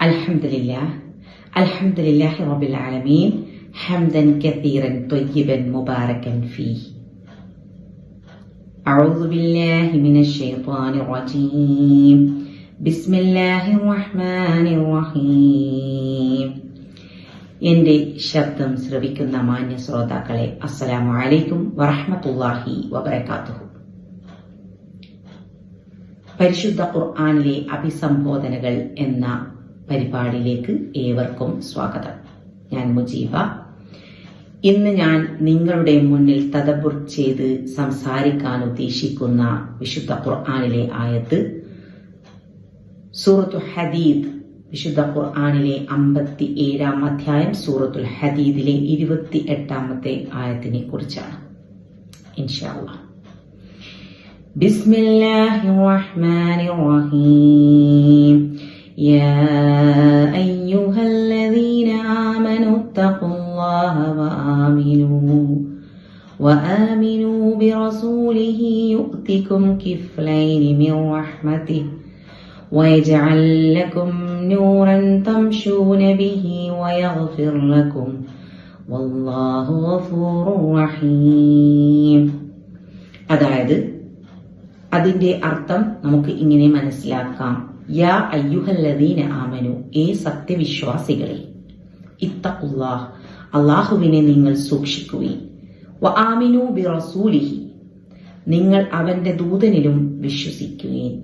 الحمد لله الحمد لله رب العالمين حمدا كثيرا طيبا مباركا فيه أعوذ بالله من الشيطان الرجيم بسم الله الرحمن الرحيم എന്റെ ശബ്ദം ശ്രവിക്കുന്ന മാന്യ ശ്രോതാക്കളെ അസ്സലാമു അലൈക്കും വറഹ്മത്തുള്ളാഹി വബറകാതുഹു പരിശുദ്ധ ഖുർആനിലെ അഭിസംബോധനകൾ എന്ന പരിപാടിയിലേക്ക് ഏവർക്കും സ്വാഗതം. ഞാൻ മുജീബ. ഇന്ന് ഞാൻ നിങ്ങളുടെ മുന്നിൽ തദബുർ ചെയ്ത് സംസാരിക്കാൻ ഉദ്ദേശിക്കുന്ന വിശുദ്ധ ഖുർആാനിലെ ആയത്ത് സൂറത്തു ഹദീദ് വിശുദ്ധ ഖുർആാനിലെ അമ്പത്തി ഏഴാം അധ്യായം സൂറത്തുൽ ഹദീദിലെ ഇരുപത്തി എട്ടാമത്തെ ആയത്തിനെ കുറിച്ചാണ്. ഇൻഷാല്ലാ ബിസ്മില്ലാഹിർ റഹ്മാനിർ റഹീം. يا أيها الذين آمنوا اتقوا الله وآمنوا وآمنوا برسوله يؤتكم كفلين من رحمته ويجعل لكم نورا تمشون به ويغفر لكم والله غفور رحيم അതായത് അതിന്റെ അർത്ഥം നമുക്ക് ഇങ്ങനെ മനസ്സിലാക്കാം യാ അയ്യുഹല്ലദീന ആമനു ഏ സത്യവിശ്വാസികളെ ഇത്തഖുല്ലാഹ് അള്ളാഹുവിനെ നിങ്ങൾ സൂക്ഷിക്കുകയും വ ആമിനു നിങ്ങൾ അവന്റെ ദൂതനിലും വിശ്വസിക്കുകയും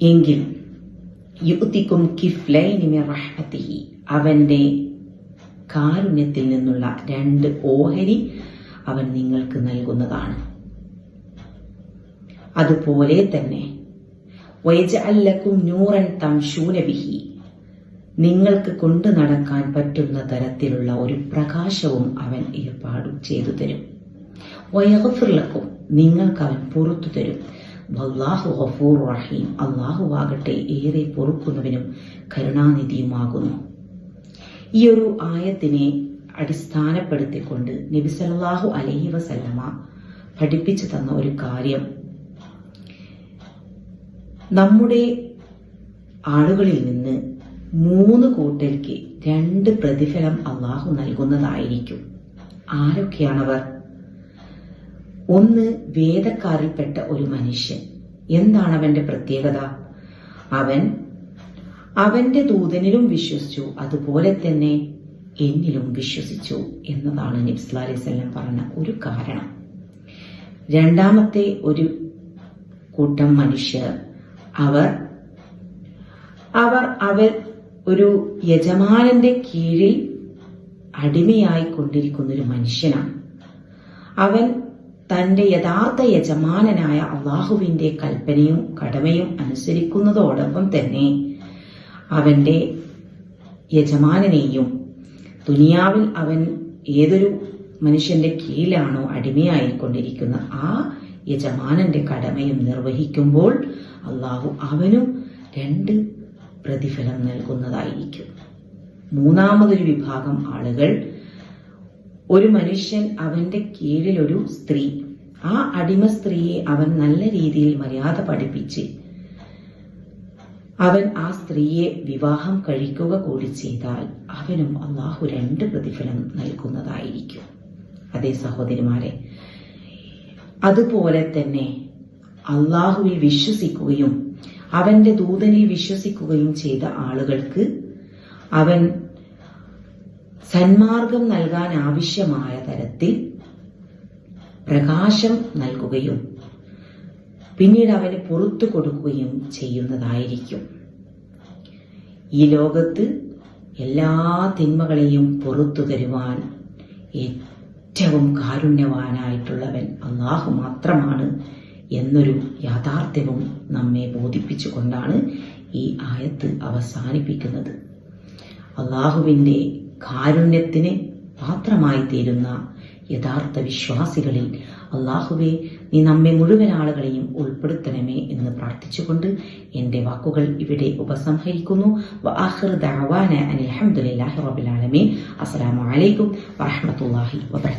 എങ്കിൽ യുക്തിക്കും കിഫ്ലൈനിമെ റഹ്മത്തിഹി അവന്റെ കാരുണ്യത്തിൽ നിന്നുള്ള രണ്ട് ഓഹരി അവൻ നിങ്ങൾക്ക് നൽകുന്നതാണ്. അതുപോലെ തന്നെ നൂറൻ നിങ്ങൾക്ക് കൊണ്ടു നടക്കാൻ പറ്റുന്ന തരത്തിലുള്ള ഒരു പ്രകാശവും അവൻ ഏർപ്പാടും ചെയ്തു തരും. വയഫുർലക്കും നിങ്ങൾക്ക് അവൻ പുറത്തു തരും. വല്ലാഹു ഗഫൂർ റഹീം അള്ളാഹു ആകട്ടെ ഏറെ പൊറുക്കുന്നവനും കരുണാനിധിയുമാകുന്നു. ഈ ഒരു ആയത്തിനെ അടിസ്ഥാനപ്പെടുത്തിക്കൊണ്ട് നബി അലഹി അലൈഹി വസല്ലമ പഠിപ്പിച്ചു തന്ന ഒരു കാര്യം നമ്മുടെ ആളുകളിൽ നിന്ന് മൂന്ന് കൂട്ടർക്ക് രണ്ട് പ്രതിഫലം അള്ളാഹു നൽകുന്നതായിരിക്കും. ആരൊക്കെയാണവർ? ഒന്ന് വേദക്കാരിൽപ്പെട്ട ഒരു മനുഷ്യൻ. എന്താണ് അവന്റെ പ്രത്യേകത? അവൻ അവന്റെ ദൂതനിലും വിശ്വസിച്ചു അതുപോലെ തന്നെ എന്നിലും വിശ്വസിച്ചു എന്നതാണ് നിബ്സ്ലാ അലൈവല്ലം പറഞ്ഞ ഒരു കാരണം. രണ്ടാമത്തെ ഒരു കൂട്ടം മനുഷ്യർ അവർ അവർ അവർ ഒരു യജമാനന്റെ കീഴിൽ അടിമയായി കൊണ്ടിരിക്കുന്ന ഒരു മനുഷ്യനാണ്. അവൻ തന്റെ യഥാർത്ഥ യജമാനനായ അള്ളാഹുവിന്റെ കൽപ്പനയും കടമയും അനുസരിക്കുന്നതോടൊപ്പം തന്നെ അവന്റെ യജമാനനെയും ദുനിയാവിൽ അവൻ ഏതൊരു മനുഷ്യന്റെ കീഴിലാണോ അടിമയായിക്കൊണ്ടിരിക്കുന്ന ആ യജമാനന്റെ കടമയും നിർവഹിക്കുമ്പോൾ അള്ളാഹു അവനും രണ്ട് പ്രതിഫലം നൽകുന്നതായിരിക്കും. മൂന്നാമതൊരു വിഭാഗം ആളുകൾ ഒരു മനുഷ്യൻ അവന്റെ കീഴിലൊരു സ്ത്രീ. ആ അടിമ സ്ത്രീയെ അവൻ നല്ല രീതിയിൽ മര്യാദ പഠിപ്പിച്ച് അവൻ ആ സ്ത്രീയെ വിവാഹം കഴിക്കുക കൂടി ചെയ്താൽ അവനും അള്ളാഹു രണ്ട് പ്രതിഫലം നൽകുന്നതായിരിക്കും. അതേ സഹോദരിമാരെ അതുപോലെ തന്നെ അള്ളാഹുവിൽ വിശ്വസിക്കുകയും അവന്റെ ദൂതനെ വിശ്വസിക്കുകയും ചെയ്ത ആളുകൾക്ക് അവൻ സന്മാർഗം നൽകാൻ ആവശ്യമായ തരത്തിൽ പ്രകാശം നൽകുകയും പിന്നീട് അവന് പുറത്തു കൊടുക്കുകയും ചെയ്യുന്നതായിരിക്കും. ഈ ലോകത്ത് എല്ലാ തിന്മകളെയും പുറത്തു തരുവാൻ ഏറ്റവും കാരുണ്യവാനായിട്ടുള്ളവൻ അള്ളാഹു മാത്രമാണ് എന്നൊരു യാഥാർത്ഥ്യവും നമ്മെ ബോധിപ്പിച്ചു കൊണ്ടാണ് ഈ ആയത്ത് അവസാനിപ്പിക്കുന്നത്. അള്ളാഹുവിന്റെ കാരുണ്യത്തിന് പാത്രമായി തീരുന്ന യഥാർത്ഥ വിശ്വാസികളിൽ അള്ളാഹുവെ നീ നമ്മെ മുഴുവൻ ആളുകളെയും ഉൾപ്പെടുത്തണമേ എന്ന് പ്രാർത്ഥിച്ചുകൊണ്ട് എന്റെ വാക്കുകൾ ഇവിടെ ഉപസംഹരിക്കുന്നു. അനിൽ ഹംദുലില്ലാഹി റബ്ബിൽ ആലമീൻ. അസ്സലാമു അലൈക്കും വറഹ്മത്തുള്ളാഹി വബറകാതുഹു